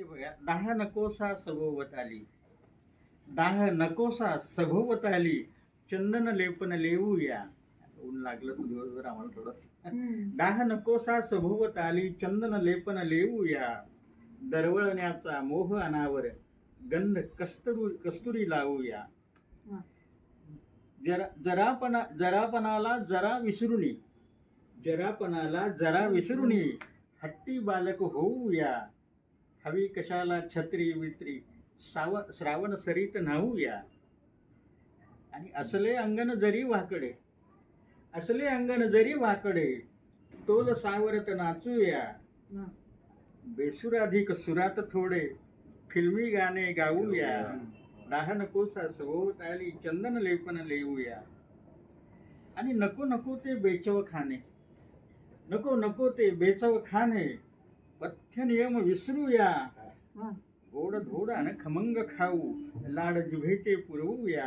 हे बघा दाह नकोसा सभोवत आली. दाह नकोसा सभोवत आली. चंदन लेपन लेऊया. ऊन लागलं तर दिवसभर आम्हाला थोडस. दाह नकोसा सभोवत आली. चंदन लेपन लेऊया. दरवळण्याचा मोह अनावर गंध कस्तुरी कस्तुरी लावूया. जरा जरापणा जरापणाला जरा विसरुनी. जरापणाला जरा विसरुनी. हट्टी बालक होऊया. हवी कशाला छत्री वित्री? साव श्रावण सरीत न्हाऊया. आणि असले अंगण जरी वाकडे असले अंगण जरी वाकडे तोल सावरत नाचूया. बेसुराधिक सुरात थोडे फिल्मी गाणे गाऊया. दाह नकोसा सभोवत आली चंदन लेपन लेऊया आणि नको नको ते बेचव खाणे नको नको ते बेचव खाणे पथ्य नियम विसरूया गोड धोड आणि खमंग खाऊ लाड जिभेचे पुरवूया।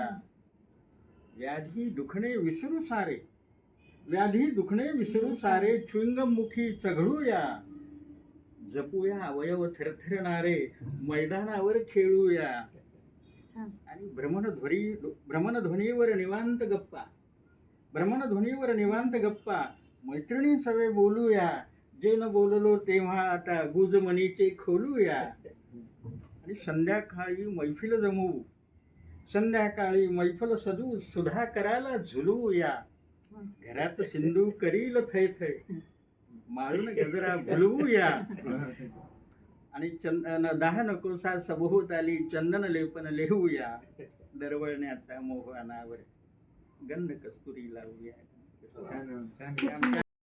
व्याधी दुखणे विसरू सारे। व्याधी दुखणे विसरू सारे च्विंगम मुखी चघळूया। जपूया अवयव थरथरणारे मैदानावर खेळूया। आणि भ्रमणध्वनी भ्रमणध्वनीवर निवांत गप्पा। भ्रमणध्वनीवर निवांत गप्पा। मैत्रिणी सवे बोलूया। जे न बोललो तेव्हा आता गुजमणीचे खोलूया आणि संध्याकाळी मैफिल जमवू. संध्याकाळी मैफल सजू सुधा करायला झुलवूया घरात सिंधू करील थै थै. माळून गजरा भुलवूया आणि चंदन दहा नकोसा सभोवत आली चंदन लेपन लिहूया दरवळण्याचा मोह अनावर. गंध कस्तुरी लावूया